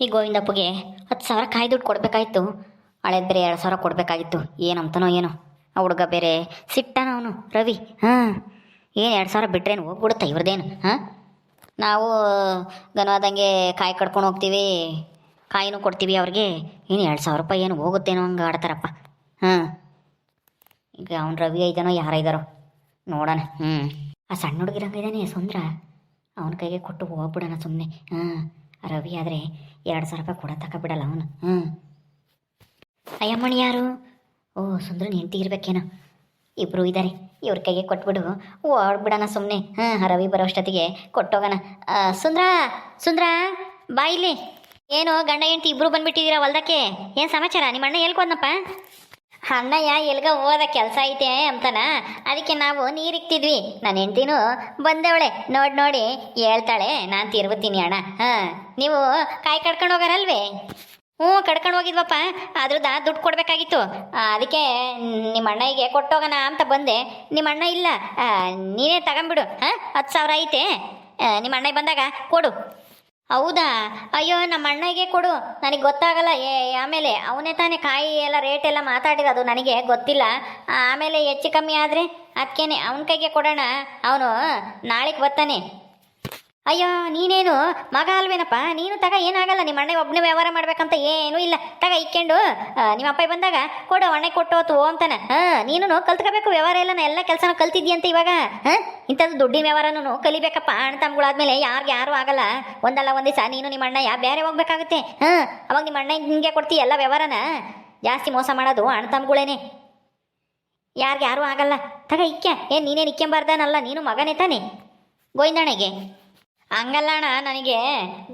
ಈ ಗೋವಿಂದಪ್ಪಗೆ ಹತ್ತು ಸಾವಿರ ಕಾಯಿ ದುಡ್ಡು ಕೊಡಬೇಕಾಯ್ತು. ಹಳೇದು ಬೇರೆ ಎರಡು ಸಾವಿರ ಕೊಡಬೇಕಾಗಿತ್ತು ಏನಂತನೋ ಏನೋ. ಆ ಹುಡುಗ ಬೇರೆ ಸಿಟ್ಟಾನ ಅವನು, ರವಿ. ಹಾಂ, ಏನು ಎರಡು ಸಾವಿರ ಬಿಟ್ರೇನು ಹೋಗ್ಬಿಡುತ್ತಾ ಇವ್ರದ್ದೇನು ಹಾಂ? ನಾವು ಗನವಾದಂಗೆ ಕಾಯಿ ಕಡ್ಕೊಂಡು ಹೋಗ್ತೀವಿ. ಕಾಯಿನೂ ಕೊಡ್ತೀವಿ ಅವ್ರಿಗೆ. ಏನು ಎರಡು ಸಾವಿರ ರೂಪಾಯಿ ಏನು ಹೋಗುತ್ತೇನೋ ಹಂಗೆ ಆಡ್ತಾರಪ್ಪ. ಹಾಂ. ಈಗ ಅವ್ನು ರವಿ ಐದನೋ ಯಾರ ಇದ್ದಾರೋ ನೋಡೋಣ. ಹ್ಞೂ ಆ ಸಣ್ಣ ಹುಡುಗಿರಂಗ ಇದ್ದಾನೆ ಸುಂದ್ರ. ಅವನ ಕೈಗೆ ಕೊಟ್ಟು ಹೋಗ್ಬಿಡೋಣ ಸುಮ್ಮನೆ ಹಾಂ. ರವಿ ಆದರೆ ಎರಡು ಸಾವಿರ ರೂಪಾಯಿ ಕೊಡೋ ತಕ್ಕ ಬಿಡಲ್ಲ ಅವನು. ಹ್ಞೂ ಅಯ್ಯಮ್ಮಣಿ ಯಾರು? ಓ, ಸುಂದ್ರನ ಹೆಂಡತಿ ಇರಬೇಕೇನೋ. ಇಬ್ಬರು ಇದ್ದಾರೆ ಇವ್ರ ಕೈಗೆ ಕೊಟ್ಬಿಡು. ಓಡ್ಬಿಡೋಣ ಸುಮ್ಮನೆ ಹಾಂ, ರವಿ ಬರೋ ಅಷ್ಟೊತ್ತಿಗೆ ಕೊಟ್ಟೋಗೋಣ. ಸುಂದ್ರ ಸುಂದ್ರ, ಬಾ ಇಲ್ಲಿ. ಏನು ಗಂಡ ಹೆಂಡತಿ ಇಬ್ಬರು ಬಂದ್ಬಿಟ್ಟಿದ್ದೀರಾ ಹೊಲ್ದಕ್ಕೆ. ಏನು ಸಮಾಚಾರ? ನಿಮ್ಮ ಅಣ್ಣ ಹೇಳ್ಕೊದ್ನಪ್ಪ ಅಣ್ಣಯ್ಯ ಎಲ್ಗ ಹೋದ ಕೆಲಸ ಐತೆ ಅಂತನ? ಅದಕ್ಕೆ ನಾವು ನೀರಿಕ್ತಿದ್ವಿ. ನನ್ನ ಹೆಂಡ್ತಿನೂ ಬಂದವಳೆ. ನೋಡಿ ನೋಡಿ, ಹೇಳ್ತಾಳೆ. ನಾನು ತಿರುಗುತ್ತೀನಿ ಅಣ್ಣ. ಹಾಂ, ನೀವು ಕಾಯಿ ಕಡ್ಕೊಂಡು ಹೋಗಾರಲ್ವೇ? ಹ್ಞೂ, ಕಡ್ಕೊಂಡು ಹೋಗಿದ್ವಪ್ಪ. ಅದ್ರದ್ದು ದುಡ್ಡು ಕೊಡಬೇಕಾಗಿತ್ತು. ಅದಕ್ಕೆ ನಿಮ್ಮ ಅಣ್ಣಗೆ ಕೊಟ್ಟೋಗೋಣ ಅಂತ ಬಂದೆ. ನಿಮ್ಮ ಅಣ್ಣ ಇಲ್ಲ. ನೀನೇ ತಗೊಂಬಿಡು ಹಾಂ, ಹತ್ತು ಸಾವಿರ ಐತೆ. ನಿಮ್ಮ ಅಣ್ಣ ಬಂದಾಗ ಕೊಡು. ಹೌದಾ? ಅಯ್ಯೋ, ನಮ್ಮ ಅಣ್ಣಗೆ ಕೊಡು. ನನಗೆ ಗೊತ್ತಾಗಲ್ಲ. ಏ ಆಮೇಲೆ ಅವನೇ ತಾನೇ ಕಾಯಿ ಎಲ್ಲ ರೇಟ್ ಎಲ್ಲ ಮಾತಾಡಿರೋದು ನನಗೆ ಗೊತ್ತಿಲ್ಲ. ಆಮೇಲೆ ಹೆಚ್ಚು ಕಮ್ಮಿ ಆದರೆ ಅದಕ್ಕೇನೆ. ಅವನ ಕೈಗೆ ಕೊಡೋಣ. ಅವನು ನಾಳೆಗೆ ಬರ್ತಾನೆ. ಅಯ್ಯೋ, ನೀನೇನು ಮಗ ಅಲ್ವೇನಪ್ಪ? ನೀನು ತಗ ಏನಾಗಲ್ಲ, ನಿಮ್ಮ ಅಣ್ಣ ಒಬ್ಬನೇ ವ್ಯವಹಾರ ಮಾಡ್ಬೇಕಂತ ಏನೂ ಇಲ್ಲ. ತಗ ಇಕ್ಕೊಂಡು ನಿಮ್ಮ ಅಪ್ಪ ಬಂದಾಗ ಕೊಡು ಅಣ್ಣೆ ಕೊಟ್ಟು ಹೋತು ಅಂತಾನೆ. ಹಾಂ ನೀನು ಕಲ್ತ್ಕೋಬೇಕು, ವ್ಯವಹಾರ ಎಲ್ಲ ನಾ ಎಲ್ಲ ಕೆಲಸನೂ ಕಲ್ತಿದ್ಯಂತ ಇವಾಗ. ಹಾಂ ಇಂಥದ್ದು ದುಡ್ಡಿನ ವ್ಯವಹಾರನೂ ಕಲಿಬೇಕಪ್ಪ, ಅಣ್ಣ ತಮ್ಗಳಾದ್ಮೇಲೆ ಯಾರಿಗೆ ಯಾರು ಆಗಲ್ಲ. ಒಂದಲ್ಲ ಒಂದು ದಿವಸ ನೀನು ನಿಮ್ಮ ಅಣ್ಣ ಯಾ ಬೇರೆ ಹೋಗ್ಬೇಕಾಗುತ್ತೆ. ಹಾಂ ಅವಾಗ ನಿಮ್ಮ ಅಣ್ಣ ಹಿಂಗೆ ಕೊಡ್ತೀಯ ಎಲ್ಲ ವ್ಯವಹಾರನ. ಜಾಸ್ತಿ ಮೋಸ ಮಾಡೋದು ಅಣ್ಣ ತಮ್ಗಳೇನೆ ಯಾರಿಗೆ ಯಾರೂ ಆಗಲ್ಲ. ತಗ ಇಕ್ಕ ಏನು ನೀನೇನು ಇಕ್ಕೆಂಬಾರ್ದಾನಲ್ಲ, ನೀನು ಮಗನೇ ತಾನೆ. ಗೋವಿಂದಣ್ಣಗೆ. ಹಂಗಲ್ಲ ಅಣ್ಣ ನನಗೆ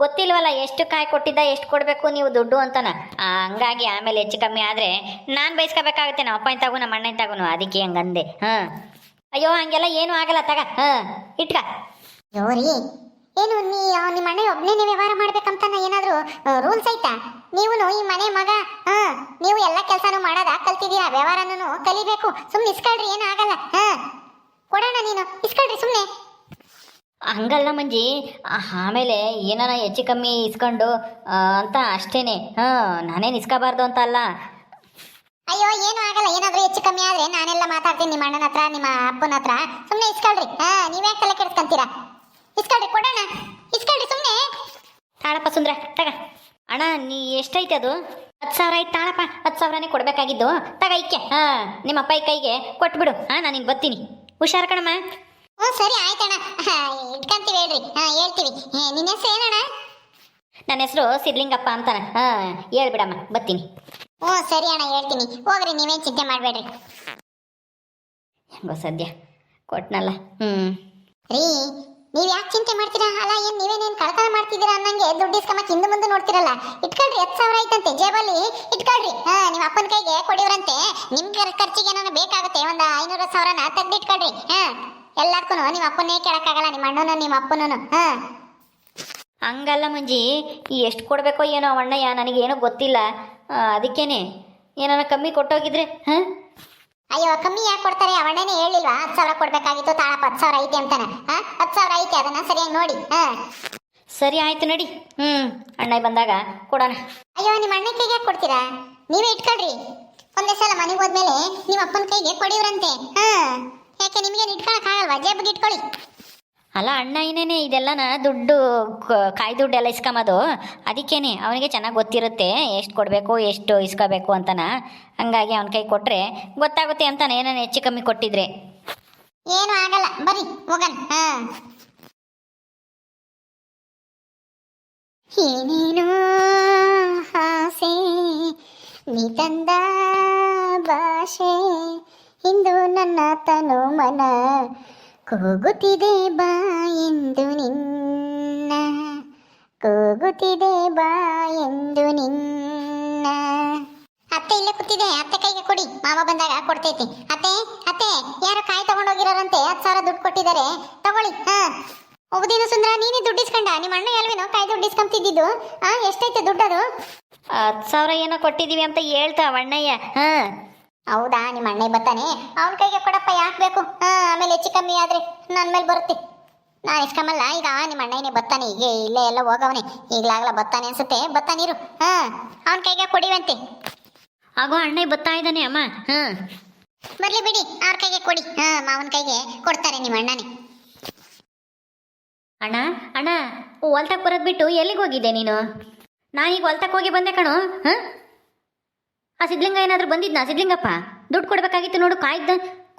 ಗೊತ್ತಿಲ್ವಲ್ಲ ಎಷ್ಟು ಕಾಯಿ ಕೊಟ್ಟಿದ್ದ, ಎಷ್ಟು ಕೊಡಬೇಕು ನೀವು ದುಡ್ಡು ಅಂತಾನ. ಹಂಗಾಗಿ ಆಮೇಲೆ ಹೆಚ್ಚು ಕಮ್ಮಿ ಆದರೆ ನಾನು ಬಯಸ್ಕೋಬೇಕಾಗುತ್ತೆ ನಮ್ಮ ಅಪ್ಪನ ತಗು, ನಮ್ಮ ಅಣ್ಣನ ತಗುನು ಅದಕ್ಕೆ ಹಂಗಂದೆ. ಹಾಂ. ಅಯ್ಯೋ, ಹಂಗೆಲ್ಲ ಏನೂ ಆಗಲ್ಲ, ತಗ. ಹಾಂ. ಇಟ್ಕ. ಜೋರಿ ಏನು ನೀ ನಿಮ್ಮ ಮನೆ ಒಬ್ಬನೇ ವ್ಯವಹಾರ ಮಾಡ್ಬೇಕಂತ ಏನಾದರೂ ರೂಲ್ಸ್ ಐತಾ? ನೀವು ಈ ಮನೆ ಮಗ, ಹಾಂ. ನೀವು ಎಲ್ಲ ಕೆಲಸನೂ ಮಾಡೋದ, ಕಲ್ತಿದ್ದೀರಾ ವ್ಯವಹಾರನೂ ಕಲಿಬೇಕು. ಸುಮ್ಮನೆ ಇಸ್ಕೊಳ್ರಿ, ಏನೂ ಆಗಲ್ಲ, ಹಾಂ. ಕೊಡೋಣ ನೀನು, ಇಸ್ಕೊಳ್ರಿ ಸುಮ್ಮನೆ ಹಂಗಲ್ಲ ಮಂಜಿ. ಆಮೇಲೆ ಏನಾರ ಹೆಚ್ಚು ಕಮ್ಮಿ ಇಸ್ಕೊಂಡು ಅಂತ ಅಷ್ಟೇನೆ. ಹಾಂ ನಾನೇನು ಇಸ್ಕೋಬಾರ್ದು ಅಂತ ಅಲ್ಲ. ಅಯ್ಯೋ ಏನು ಆಗಲ್ಲ. ಏನಾದರೂ ಹೆಚ್ಚು ಕಮ್ಮಿ ಆದ್ರೆ ನಾನೆಲ್ಲ ಮಾತಾಡ್ತೀನಿ ನಿಮ್ಮ ಅಣ್ಣನ ಹತ್ರ ನಿಮ್ಮ ಅಪ್ಪನ ಹತ್ರ. ಸುಮ್ಮನೆ ಇಸ್ಕೊಳ್ರಿ. ಹಾ ನೀವೇ ತಲೆ ಕೆಡಿಸ್ಕೊಂತೀರಾ? ಇಸ್ಕೊಳ್ರಿ ಕೊಡೋಣ. ಇಸ್ಕೊಳ್ರಿ ಸುಮ್ಮನೆ ತಾಳಪ್ಪ ಸುಂದ್ರ ತಗ. ಅಣ್ಣ ನೀ ಎಷ್ಟೈತೆ ಅದು? ಹತ್ತು ಸಾವಿರ ಆಯ್ತು ತಾಳಪ್ಪ. ಹತ್ತು ಸಾವಿರನೇ ಕೊಡಬೇಕಾಗಿದ್ದು. ತಗ ಇಕ್ಕೆ. ಹಾಂ ನಿಮ್ಮ ಅಪ್ಪ ಕೈಗೆ ಕೊಟ್ಬಿಡು. ಹಾಂ ನಾನು ಬರ್ತೀನಿ ಹುಷಾರು ಕಣಮ್ಮ. ಹ್ಞೂ ಸರಿ ಆಯ್ತಣ್ಣ. ಇಟ್ಕೊಂತೀವಿ ಹೇಳ್ರಿ. ಹಾ ಹೇಳ್ತೀವಿ. ಹೇ, ನಿನ್ನ ಹೆಸರು ಏನಣ್ಣ? ನನ್ನ ಹೆಸರು ಸಿದ್ಲಿಂಗಪ್ಪ ಅಂತಾನೆ. ಹಾಂ ಹೇಳ್ಬಿಡಮ್ಮ ಬರ್ತೀನಿ. ಹ್ಞೂ ಸರಿ ಅಣ್ಣ ಹೇಳ್ತೀನಿ. ಹೋಗ್ರಿ ನೀವೇನು ಚಿಂತೆ ಮಾಡಬೇಡ್ರಿ. ಹೆಂಗೋ ಸದ್ಯ ಕೊಟ್ನಲ್ಲ. ಹ್ಞೂ ರೀ ನೀವು ಯಾಕೆ ಚಿಂತೆ ಮಾಡ್ತೀರಾ? ಅಲ್ಲ ಏನು ನೀವೇನೇನು ಕಳ್ತನ ಮಾಡ್ತಿದ್ದೀರಾ ಅನ್ನಂಗೆ ದುಡ್ಡು ಇಸ್ಕೊಂಬಕ್ಕೆ ಹಿಂದೆ ಮುಂದೆ ನೋಡ್ತಿರಲ್ಲ. ಇಟ್ಕೊಳ್ರಿ ಹತ್ತು ಸಾವಿರ ಆಯ್ತಂತೆ ಜೇಬಲ್ಲಿ. ಇಟ್ಕೊಳ್ರಿ. ಹಾಂ ನಿಮ್ಮ ಅಪ್ಪನ ಕೈಗೆ ಕೊಡಿವ್ರಂತೆ. ನಿಮ್ಗೆ ಖರ್ಚಿಗೆ ಏನಾರು ಬೇಕಾಗುತ್ತೆ? ಒಂದು ಐನೂರು ಸಾವಿರನ ತೆಗ್ದು ಇಟ್ಕೊಳ್ರಿ ಹಾ. ಎಲ್ಲದಕ್ಕೂ ನಿಮ್ಮ ಅಪ್ಪನೇ ಕೇಳಕ್ಕಾಗಲ್ಲ ನಿಮ್ಮ ಅಣ್ಣನ ನಿಮ್ಮ ಅಪ್ಪನೂ ಹಾ? ಹಂಗಲ್ಲ ಮಂಜಿ ಎಷ್ಟು ಕೊಡಬೇಕೋ ಏನೋ ಅಣ್ಣಯ್ಯ ನನಗೇನೋ ಗೊತ್ತಿಲ್ಲ. ಅದಕ್ಕೇನೆ ಏನಾರ ಕಮ್ಮಿ ಕೊಟ್ಟೋಗಿದ್ರೆ ಹಾಂ? ಅಯ್ಯೋ ಕಮ್ಮಿ ಯಾಕೆ ಕೊಡ್ತಾರೆ? ಅವಣ್ಣನೇ ಹೇಳಿಲ್ವಾ ಹತ್ತು ಸಾವಿರ ಕೊಡಬೇಕಾಗಿತ್ತು ತಾಳಪ್ಪ ಹತ್ತು ಸಾವಿರ ಐತೆ ಅಂತಾನೆ ಹಾಂ? ಹತ್ತು ಸಾವಿರ ಐತೆ ಅದನ್ನು ಸರಿಯಾಗಿ ನೋಡಿ ಹಾಂ? ಸರಿ ಆಯ್ತು ನಡಿ ಹ್ಞೂ ಅಣ್ಣ ಬಂದಾಗ ಕೊಡೋಣ. ಅಯ್ಯೋ ನಿಮ್ಮ ಅಣ್ಣ ಕೈಗೆ ಯಾಕೆ ಕೊಡ್ತೀರಾ? ನೀವೇ ಇಟ್ಕೊಳ್ರಿ. ಒಂದೇ ಸಲ ಮನೆಗೆ ಹೋದ್ಮೇಲೆ ನಿಮ್ಮ ಅಪ್ಪನ ಕೈಗೆ ಕೊಡಿವ್ರಂತೆ ಹಾ? ಯಾಕೆ ನಿಮಗೆ ಇಟ್ಕೊಳಕ್ ಆಗಲ್ವಾ ಜೇಬಿಗೆ ಇಟ್ಕೊಳ್ಳಿ ಅಲ್ಲ ಅಣ್ಣ ಏನೇನೆ ಇದೆಲ್ಲನ ದುಡ್ಡು ಕಾಯಿ ದುಡ್ಡು ಎಲ್ಲ ಇಸ್ಕೊಂಬೋದು ಅದಕ್ಕೇನೆ ಅವನಿಗೆ ಚೆನ್ನಾಗಿ ಗೊತ್ತಿರುತ್ತೆ ಎಷ್ಟು ಕೊಡಬೇಕು ಎಷ್ಟು ಇಸ್ಕೋಬೇಕು ಅಂತನ. ಹಂಗಾಗಿ ಅವನ ಕೈ ಕೊಟ್ಟರೆ ಗೊತ್ತಾಗುತ್ತೆ ಅಂತಾನೆ ಏನಾನ ಹೆಚ್ಚು ಕಮ್ಮಿ ಕೊಟ್ಟಿದ್ರೆ. ಏನು ಆಗಲ್ಲ ಬರಿ ಹೋಗಣ ಹಾ. ಏನೇನೋ ಆಸೆ ನೀ ತಂದ ಭಾಷೆ ಇಂದು ನನ್ನ ತನು ಮನ ಕೂಗುತ್ತಿದೆ ಬಾ ಎಂದು ನಿನ್ನ. ಕೂಗುತ್ತಿದೆ ಬಾ ಎಂದು ನಿನ್ನ. ಅತ್ತೆ ಇಲ್ಲೇ ಕೂತಿದೆ, ಅತ್ತೆ ಕೈಗೆ ಕೊಡಿ, ಮಾವ ಬಂದಾಗ ಕೊಡ್ತೈತಿ. ಅತ್ತೆ ಅತ್ತೆ, ಯಾರು ಕಾಯಿ ತಗೊಂಡೋಗಿರೋರಂತೆ, ಹತ್ತು ಸಾವಿರ ದುಡ್ಡು ಕೊಟ್ಟಿದ್ದಾರೆ. ತಗೊಳ್ಳಿ, ಹಾ. ಹೋಗುದೇನು ಸುಂದರ, ನೀನೇ ದುಡ್ಡು ಇಸ್ಕೊಂಡ? ನಿಮ್ಮ ಅಣ್ಣ ಎಲ್ವೇನೋ ಕಾಯಿ ದುಡ್ಡು ಇಸ್ಕೊಂತಿದ್ದು ಹಾ ಎಷ್ಟೈತೆ ದುಡ್ಡದು? ಹತ್ತು ಸಾವಿರ ಏನೋ ಕೊಟ್ಟಿದ್ದೀವಿ ಅಂತ ಹೇಳ್ತಾವ ಅಣ್ಣಯ್ಯ, ಹಾಂ. ಹೌದಾ ನಿಮ್ಮ ಅಣ್ಣ ಬರ್ತಾನೆ? ಅವನ ಕೈಗೆ ಕೊಡಪ್ಪ ಯಾಕೆ ಬೇಕು? ಹಾ ಆಮೇಲೆ ಹೆಚ್ಚು ಕಮ್ಮಿ ಆದ್ರೆ ನನ್ನ ಮೇಲೆ ಬರುತ್ತೆ. ನಾನು ಇಸ್ಕಮಲ್ಲ ಈಗ ನಿಮ್ಮ ಅಣ್ಣನೇ ಬತ್ತಾನೆ ಈಗ ಇಲ್ಲೇ ಎಲ್ಲ ಹೋಗವನೆ. ಈಗಲಾಗಲ ಬತ್ತಾನೆ ಅನ್ಸುತ್ತೆ ಬರ್ತಾನಿರು ಹಾ ಅವನ ಕೈಗೆ ಕೊಡಿವಂತೆ. ಆಗೋ ಅಣ್ಣ ಬರ್ತಾ ಇದ್ದಾನೆ ಅಮ್ಮ. ಹಾಂ. ಬರ್ಲಿ ಬಿಡಿ ಅವ್ರ ಕೈಗೆ ಕೊಡಿ. ಹಾ ಮಾವನ ಕೈಗೆ ಕೊಡ್ತಾರೆ ನಿಮ್ಮ ಅಣ್ಣನೇ. ಅಣ್ಣ ಅಣ್ಣ ಹೊಲ್ತಕ್ಕೆ ಬರೋದು ಬಿಟ್ಟು ಎಲ್ಲಿಗೆ ಹೋಗಿದ್ದೆ ನೀನು? ನಾನೀಗ ಹೊಲ್ತಕ್ಕೆ ಹೋಗಿ ಬಂದೆ ಕಣೋ ಹಾಂ? ಆ ಸಿದ್ಲಿಂಗ ಏನಾದರೂ ಬಂದಿದ್ನಾ? ಸಿದ್ಲಿಂಗಪ್ಪ ದುಡ್ಡು ಕೊಡ್ಬೇಕಾಗಿತ್ತು ನೋಡು, ಕಾಯ್ದ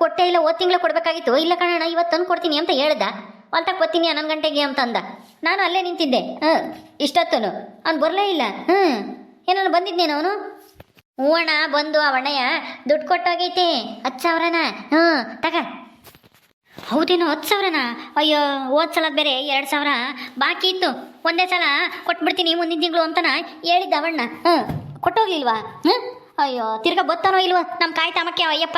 ಕೊಟ್ಟೆ ಇಲ್ಲ ಓದ್ ತಿಂಗಳ ಕೊಡ್ಬೇಕಾಗಿತ್ತು. ಇಲ್ಲ ಕಣಣ್ಣ, ಇವತ್ತು ತಂದು ಕೊಡ್ತೀನಿ ಅಂತ ಹೇಳ್ದ. ಹೊಲ್ತಾಗ ಬರ್ತೀನಿ ಹನ್ನೊಂದು ಗಂಟೆಗೆ ಅಂತ ಅಂದ ನಾನು ಅಲ್ಲೇ ನಿಂತಿದ್ದೆ. ಹಾಂ, ಇಷ್ಟೊತ್ತನು. ಅವ್ನು ಬರಲೇ ಇಲ್ಲ. ಹ್ಞೂ ಏನಾನು ಬಂದಿದ್ನೇನು ಅವನು? ಹ್ಞೂ ಅಣ್ಣ ಬಂದು ಅವಣ್ಣಯ್ಯ ದುಡ್ಡು ಕೊಟ್ಟೋಗೈತೆ. ಹತ್ತು ಸಾವಿರನ. ಹ್ಞೂ ತಗ. ಹೌದೇನೋ ಹತ್ತು ಸಾವಿರನ? ಅಯ್ಯೋ, ಹೋದ ಸಲ ಬೇರೆ ಎರಡು ಸಾವಿರ ಬಾಕಿ ಇತ್ತು. ಒಂದೇ ಸಲ ಕೊಟ್ಬಿಡ್ತೀನಿ ಮುಂದಿನ ತಿಂಗಳು ಅಂತನ ಹೇಳಿದ್ದ ಅವಣ್ಣ. ಹ್ಞೂ ಕೊಟ್ಟೋಗ್ಲಿಲ್ವಾ? ಹ್ಞೂ ಅಯ್ಯೋ, ತಿರ್ಗಾ ಬತ್ತಾನೋ ಇಲ್ವೋ? ನಮ್ಮ ಕಾಯಿ ತಾಮಕ್ಕೆ ಅಯ್ಯಪ್ಪ.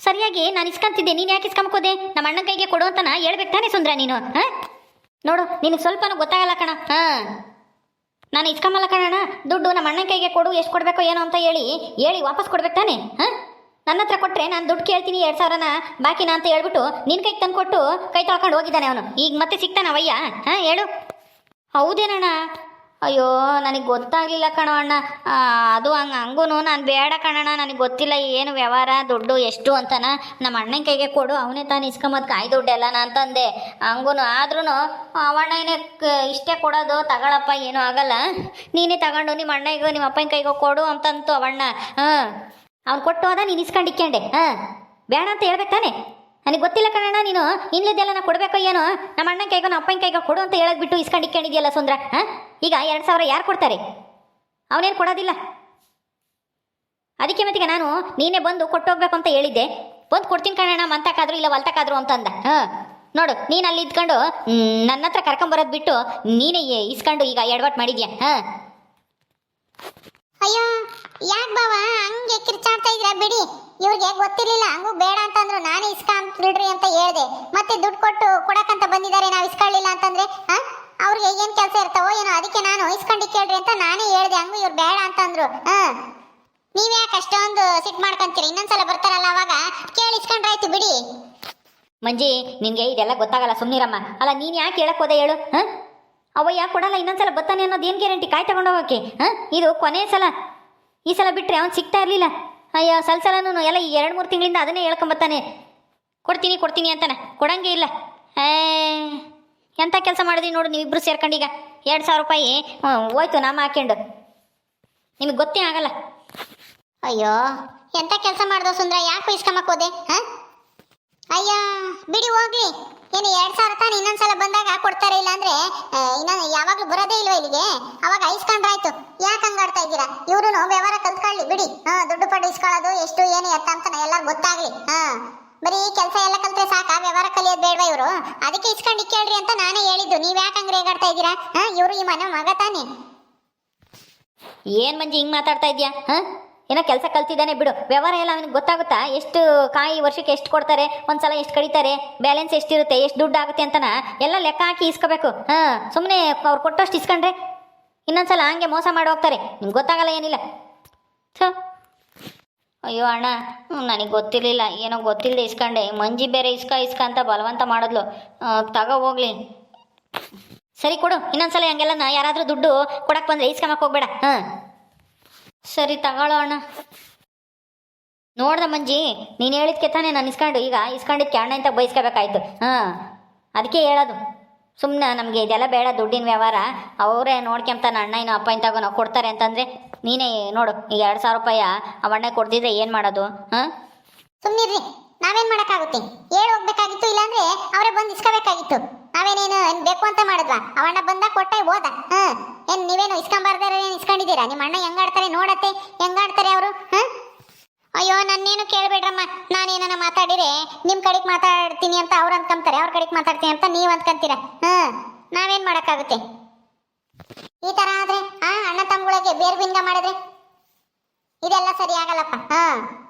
ಸರಿಯಾಗಿ ನಾನು ಇಸ್ಕೊಂತಿದ್ದೆ, ನೀನು ಯಾಕೆ ಇಸ್ಕೊಂಬೋದೆ ನಮ್ಮ ಅಣ್ಣನ ಕೈಗೆ ಕೊಡು ಅಂತನ ಹೇಳ್ಬೇಕು ತಾನೇ ಸುಂದ್ರ ನೀನು, ಹಾಂ? ನೋಡು, ನಿನಗೆ ಸ್ವಲ್ಪನೂ ಗೊತ್ತಾಗಲ್ಲ ಕಣ, ಹಾಂ? ನಾನು ಇಸ್ಕೊಂಬಲ್ಲ ಕಣಣ್ಣ, ದುಡ್ಡು ನಮ್ಮ ಅಣ್ಣನ ಕೈಗೆ ಕೊಡು, ಎಷ್ಟು ಕೊಡಬೇಕು ಏನೋ ಅಂತ ಹೇಳಿ ಹೇಳಿ ವಾಪಸ್ ಕೊಡ್ಬೇಕು ತಾನೆ, ಹಾಂ? ನನ್ನ ಹತ್ರ ಕೊಟ್ಟರೆ ನಾನು ದುಡ್ಡು ಕೇಳ್ತೀನಿ ಎರಡು ಸಾವಿರನ, ಬಾಕಿನ ಅಂತ ಹೇಳ್ಬಿಟ್ಟು ನಿನ್ನ ಕೈಗೆ ತಂದು ಕೊಟ್ಟು ಕೈ ತೊಳ್ಕೊಂಡು ಹೋಗಿದ್ದಾನೆ ಅವನು. ಈಗ ಮತ್ತೆ ಸಿಗ್ತಾನ ಅವಯ್ಯ, ಹಾಂ? ಹೇಳು. ಹೌದೇನಣ್ಣ? ಅಯ್ಯೋ, ನನಗೆ ಗೊತ್ತಾಗಲಿಲ್ಲ ಕಣೋ ಅಣ್ಣ. ಅದು ಹಂಗೆ ಹಂಗೂ ನಾನು ಬೇಡ ಕಣಣ್ಣ, ನನಗೆ ಗೊತ್ತಿಲ್ಲ ಏನು ವ್ಯವಹಾರ, ದುಡ್ಡು ಎಷ್ಟು ಅಂತನ. ನಮ್ಮ ಅಣ್ಣನ ಕೈಗೆ ಕೊಡು, ಅವನೇ ತಾನು ಇಸ್ಕೊಂಬದ್ ಕಾಯಿ ದುಡ್ಡೆಲ್ಲ ತಂದೆ. ಹಂಗೂ ಆದ್ರೂ ಅವಣ್ಣನೇ ಇಷ್ಟೇ ಕೊಡೋದು, ತಗೊಳಪ್ಪ, ಏನೂ ಆಗಲ್ಲ. ನೀನೇ ತಗೊಂಡು ನಿಮ್ಮ ಅಣ್ಣಗೂ ನಿಮ್ಮ ಅಪ್ಪನ ಕೈಗೋ ಕೊಡು ಅಂತಂತು ಅವಣ್ಣ ಹಾಂ. ಅವ್ನು ಕೊಟ್ಟು ಹೋದ ನೀನು ಇಸ್ಕೊಂಡು ಹಾಂ. ಬೇಡ ಅಂತ ಹೇಳ್ಬೇಕು ತಾನೆ? ನನಗೆ ಗೊತ್ತಿಲ್ಲ ಕಣಣ್ಣ, ನೀನು ಇನ್ಲಿದ್ದೆಲ್ಲ ನಾ ಕೊಡಬೇಕೋ ಏನೋ? ನಮ್ಮ ಅಣ್ಣನ ಕೈಗೋ, ನಮ್ಮ ಅಪ್ಪನ ಕೈಗೋ ಕೊಡು ಅಂತ ಹೇಳೋದು ಬಿಟ್ಟು ಇಸ್ಕೊಂಡು ಇಕ್ಕೊಂಡಿದ್ಯಲ್ಲ ಸುಂದ್ರ? ಹಾಂ? ಈಗ ಎರಡು ಸಾವಿರ ಯಾರು ಕೊಡ್ತಾರೆ? ಅವನೇನು ಕೊಡೋದಿಲ್ಲ. ಅದಕ್ಕೆ ಮತ್ತೆ ನಾನು ನೀನೇ ಬಂದು ಕೊಟ್ಟೋಗ್ಬೇಕು ಅಂತ ಹೇಳಿದ್ದೆ. ಬಂದು ಕೊಡ್ತೀನಿ ಕಣಣ್ಣ, ಮಂತಕ್ಕಾದ್ರು ಇಲ್ಲ ಹೊಲ್ತಕ್ಕಾದ್ರು ಅಂತ ಅಂದ. ಹಾಂ? ನೋಡು, ನೀನು ಅಲ್ಲಿ ಇದ್ಕೊಂಡು ನನ್ನ ಹತ್ರ ಕರ್ಕೊಂಬರೋದು ಬಿಟ್ಟು ನೀನೇ ಇಸ್ಕೊಂಡು ಈಗ ಎಡವಟ್ ಮಾಡಿದ್ಯಾ? ಹಾಂ? ಅಯ್ಯೋ, ಯಾಕೆ ಬಾವ? ಹಂಗೆ ಕಿರ್ಚಾಡ್ತಾ ಇದ್ರ ಬಿಡಿ. ಇವ್ರಿಗೆ ಗೊತ್ತಿರಲಿಲ್ಲ, ಹಂಗೂ ಬೇಡ ಅಂತಂದ್ರು. ನಾನೇ ಅಂತ ಬಿಡ್ರಿ ಅಂತ ಹೇಳ್ದೆ. ಮತ್ತೆ ದುಡ್ಡು ಕೊಟ್ಟು ಕೊಡಕ್ಕಂತ ಬಂದಿದ್ದಾರೆ, ನಾವು ಇಸ್ಕೊಳ್ಳಿಲ್ಲ ಅಂತಂದ್ರೆ, ಹಾ? ಅವ್ರಿಗೆ ಏನು ಕೆಲಸ ಇರ್ತಾವೋ ಏನೋ, ಅದಕ್ಕೆ ನಾನು ಇಸ್ಕೊಂಡು ಕೇಳ್ರಿ ಅಂತ ನಾನೇ ಹೇಳ್ದೆ. ಹಂಗೂ ಇವ್ರು ಬೇಡ ಅಂತಂದ್ರು. ಹಾ. ನೀವ್ಯಾಕೆ ಅಷ್ಟೊಂದು ಸಿಟ್ ಮಾಡ್ಕೊಂತೀರಿ? ಇನ್ನೊಂದ್ಸಲ ಬರ್ತಾರಲ್ಲ ಅವಾಗ? ಕೇಳಿ ಇಸ್ಕೊಂಡ್ರಾಯ್ತು ಬಿಡಿ. ಮಂಜಿ, ನಿನಗೆ ಇದೆಲ್ಲ ಗೊತ್ತಾಗಲ್ಲ ಸುಮ್ಮನಿರಮ್ಮ ಅಲ್ಲ, ನೀನು ಯಾಕೆ ಹೇಳಕ್ ಹೋದೆ ಹೇಳು, ಹಾಂ? ಅವಯ್ಯ ಕೊಡಲ್ಲ? ಇನ್ನೊಂದ್ಸಲ ಬರ್ತಾನೆ ಅನ್ನೋದು ಏನು ಗ್ಯಾರಂಟಿ ಕಾಯಿ ತಗೊಂಡು ಹೋಗೋಕೆ? ಹಾಂ? ಇದು ಕೊನೆ ಸಲ. ಈ ಸಲ ಬಿಟ್ಟರೆ ಅವನು ಸಿಗ್ತಾ ಇರಲಿಲ್ಲ. ಅಯ್ಯೋ, ಸಲ ಸಲನು ಎಲ್ಲ ಈ ಎರಡು ಮೂರು ತಿಂಗಳಿಂದ ಅದನ್ನೇ ಹೇಳ್ಕೊಂಬರ್ತಾನೆ ಕೊಡ್ತೀನಿ ಕೊಡ್ತೀನಿ ಅಂತಾನೆ. ಕೊಡಂಗೆ ಇಲ್ಲ. ಎಂಥ ಕೆಲಸ ಮಾಡಿದ್ರಿ ನೋಡು ನೀವಿಬ್ರು ಸೇರ್ಕೊಂಡು ಈಗ ಎರಡು ಸಾವಿರ ರೂಪಾಯಿ ಹೋಯ್ತು ನಾಮ ಹಾಕ್ಯಂಡು. ನಿಮಗೆ ಗೊತ್ತೇ ಆಗಲ್ಲ. ಅಯ್ಯೋ, ಎಂತ ಕೆಲಸ ಮಾಡ್ದೋ ಸುಂದ್ರ? ಯಾಕೆ ಇಸ್ಕೊಂಬಕ್ಕೋದೆ ಹಾ? ಅಯ್ಯ, ಬಿಡಿ ಹೋಗ್ಲಿ. ಏನು, ಎರಡು ಸಾವಿರ ತಾನು ಇನ್ನೊಂದ್ಸಲ ಬಂದಾಗ ಕೊಡ್ತಾರೆ. ಇನ್ನೊಂದು ಯಾವಾಗ್ಲೂ ಬರೋದೇ ಇಲ್ವಾ ಇಲ್ಲಿಗೆ? ಅವಾಗ ಐಸ್ಕೊಂಡ್ರಾಯ್ತು ಯಾಕೆ ಹಂಗಾಡ್ತಾ ಇದ್ದೀರಾ? ಇವ್ರು ವ್ಯವಹಾರ ಕಲ್ತ್ಕೊಳ್ಳಿ, ಬಿಡಿ. ಹಾ, ದುಡ್ಡು ಪಡ್ಡು ಇಸ್ಕೊಳ್ಳೋದು ಎಷ್ಟು, ಏನು ಎತ್ತ ಅಂತ ಎಲ್ಲ ಗೊತ್ತಾಗ್ಲಿ. ಹಾ. ಬರೀ ಕೆಲಸ ಎಲ್ಲ ಕಲ್ತ್ರೆ ಸಾಕಾ? ವ್ಯವಹಾರ ಕಲಿಯೋದು ಬೇಡವಾ ಇವರು? ಅದಕ್ಕೆ ಇಸ್ಕೊಂಡು ಕೇಳ್ರಿ ಅಂತ ನಾನೇ ಹೇಳಿದ್ದು. ನೀವ್ ಯಾಕೆ ಹಂಗ್ ರೇಗಾಡ್ತಾ ಇದ್ದೀರಾ? ಹಾ, ಇವರು ಈ ಮನೆ ಮಗ ತಾನೇ. ಏನು ಮಂಜಿ ಹಿಂಗ್ ಮಾತಾಡ್ತಾ ಇದೀಯಾ? ಹಾಂ? ಏನೋ ಕೆಲಸ ಕಲ್ತಿದ್ದಾನೆ, ಬಿಡು. ವ್ಯವಹಾರ ಎಲ್ಲ ಅವನಿಗೆ ಗೊತ್ತಾಗುತ್ತಾ? ಎಷ್ಟು ಕಾಯಿ ವರ್ಷಕ್ಕೆ ಎಷ್ಟು ಕೊಡ್ತಾರೆ? ಒಂದ್ಸಲ ಎಷ್ಟು ಕಡಿತಾರೆ? ಬ್ಯಾಲೆನ್ಸ್ ಎಷ್ಟಿರುತ್ತೆ? ಎಷ್ಟು ದುಡ್ಡು ಆಗುತ್ತೆ ಅಂತನ? ಎಲ್ಲ ಲೆಕ್ಕ ಹಾಕಿ ಇಸ್ಕೋಬೇಕು. ಹಾಂ ಸುಮ್ಮನೆ ಅವ್ರು ಕೊಟ್ಟಷ್ಟು ಇಸ್ಕೊಂಡ್ರೆ ಇನ್ನೊಂದ್ಸಲ ಹಂಗೆ ಮೋಸ ಮಾಡಿ ಹೋಗ್ತಾರೆ. ನಿಮ್ಗೆ ಗೊತ್ತಾಗಲ್ಲ ಏನಿಲ್ಲ. ಅಯ್ಯೋ ಅಣ್ಣ ನನಗೆ ಗೊತ್ತಿರಲಿಲ್ಲ. ಏನೋ ಗೊತ್ತಿಲ್ಲದೆ ಇಸ್ಕೊಂಡೆ. ಮಂಜಿ ಬೇರೆ ಇಸ್ಕ ಇಸ್ಕ ಅಂತ ಬಲವಂತ ಮಾಡಿದ್ಲು. ತಗೋ ಹೋಗ್ಲಿ. ಸರಿ ಕೊಡು. ಇನ್ನೊಂದ್ಸಲ ಹಂಗೆಲ್ಲ ಯಾರಾದರೂ ದುಡ್ಡು ಕೊಡಕ್ಕೆ ಬಂದರೆ ಇಸ್ಕೊಂಬಕ್ಕೆ ಹೋಗ್ಬೇಡ. ಹಾಂ. ಸರಿ ತಗೊಳ್ಳೋಣ ನೋಡ್ದ ಮಂಜಿ, ನೀನು ಹೇಳಿದ್ಕೆ ತಾನೇ ನಾನು ಇಸ್ಕೊಂಡು, ಈಗ ಇಸ್ಕೊಂಡಿದ್ಕೆ ಅಣ್ಣ ಅಂತ ಬಯಸ್ಕೋಬೇಕಾಯ್ತು ಹಾಂ ಅದಕ್ಕೆ ಹೇಳೋದು. ಸುಮ್ಮನೆ ನಮಗೆ ಇದೆಲ್ಲ ಬೇಡ, ದುಡ್ಡಿನ ವ್ಯವಹಾರ. ಅವರೇ ನೋಡ್ಕೊಂತಾನೆ ಅಣ್ಣ ಇನ್ನು ಅಪ್ಪ ಇಂತಾಗೋ ನಾವು ಕೊಡ್ತಾರೆ ಅಂತಂದರೆ ನೀನೇ ನೋಡು, ಈಗ ಎರಡು ಸಾವಿರ ರೂಪಾಯಿ ಆ ಅಣ್ಣ ಕೊಡ್ತಿದ್ರೆ ಏನು ಮಾಡೋದು, ಹಾಂ? ಸುಮ್ನಿರ್ರಿ. ನಾವೇನ್ ಮಾಡಕ್ಕಾಗುತ್ತೆ? ಹೇಳಿ ಹೋಗ್ಬೇಕಾಗಿತ್ತು, ಇಲ್ಲಾಂದ್ರೆ ಅವರೇ ಬಂದು ಇಸ್ಕೋಬೇಕಾಗಿತ್ತು. ನಾವೇನೇನು ಬೇಕು ಅಂತ ಮಾಡಿದ್ವಾ? ಅವಣ್ಣ ಬಂದ ಕೊಟ್ಟೆ ಹೋದ. ಹ್ಮ್ ಏನ್ ನೀವೇನು ಇಸ್ಕೊಂಬಾರ್ದಾರ ಏನ್ ಇಸ್ಕೊಂಡಿದ್ದೀರಾ? ನಿಮ್ಮ ಅಣ್ಣ ಹೆಂಗಾಡ್ತಾರೆ ನೋಡತ್ತೆ. ಹೆಂಗಾಡ್ತಾರೆ ಅವರು? ಹ್ಮ್ ಅಯ್ಯೋ, ನನ್ನೇನು ಕೇಳಬೇಡ್ರಮ್ಮ. ನಾನೇನ ಮಾತಾಡಿರೆ ನಿಮ್ಮ ಕಡೆಗೆ ಮಾತಾಡ್ತೀನಿ ಅಂತ ಅವ್ರು ಅಂದ್ಕೊಂತಾರೆ ಅವ್ರ ಕಡೆಗೆ ಮಾತಾಡ್ತೀನಿ ಅಂತ ನೀವು ಅಂದ್ಕೊಂತೀರ ಹ್ಮ್ ನಾವೇನ್ ಮಾಡೋಕ್ಕಾಗುತ್ತೆ? ಈ ತರ ಆದ್ರೆ, ಆ ಅಣ್ಣ ತಮ್ಮಗಳಿಗೆ ಬೇರೆ ಬಿಂಗ ಮಾಡಿದ್ರೆ ಇದೆಲ್ಲ ಸರಿ ಆಗಲ್ಲಪ್ಪ. ಹಾ.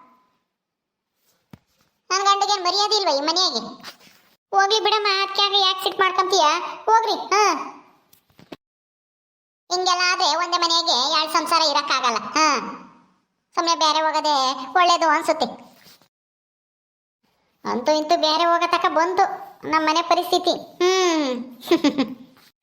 ನನ್ನ ಗಂಡಗೆ ಮರ್ಯಾದೆ ಇಲ್ವಾ ಈ ಮನೆಯಾಗೆ ಹೋಗ್ಲಿ ಬಿಡಮ್ಮ ಅದಕ್ಕಾಗ ಯಾಕೆ ಸಿಟ್ ಮಾಡ್ಕೊಂತೀಯ? ಹೋಗ್ರಿ, ಹಾ. ಹಿಂಗೆಲ್ಲ ಆದ್ರೆ ಒಂದೇ ಮನೆಯಾಗೆ ಎರಡು ಸಂಸಾರ ಇರಕ್ಕಾಗಲ್ಲ, ಹಾ. ಸುಮ್ಮನೆ ಬೇರೆ ಹೋಗೋದೇ ಒಳ್ಳೇದು ಅನ್ಸುತ್ತೆ. ಅಂತೂ ಇಂತೂ ಬೇರೆ ಹೋಗತಕ್ಕ ಬಂತು ನಮ್ಮ ಮನೆ ಪರಿಸ್ಥಿತಿ. ಹ್ಮ್.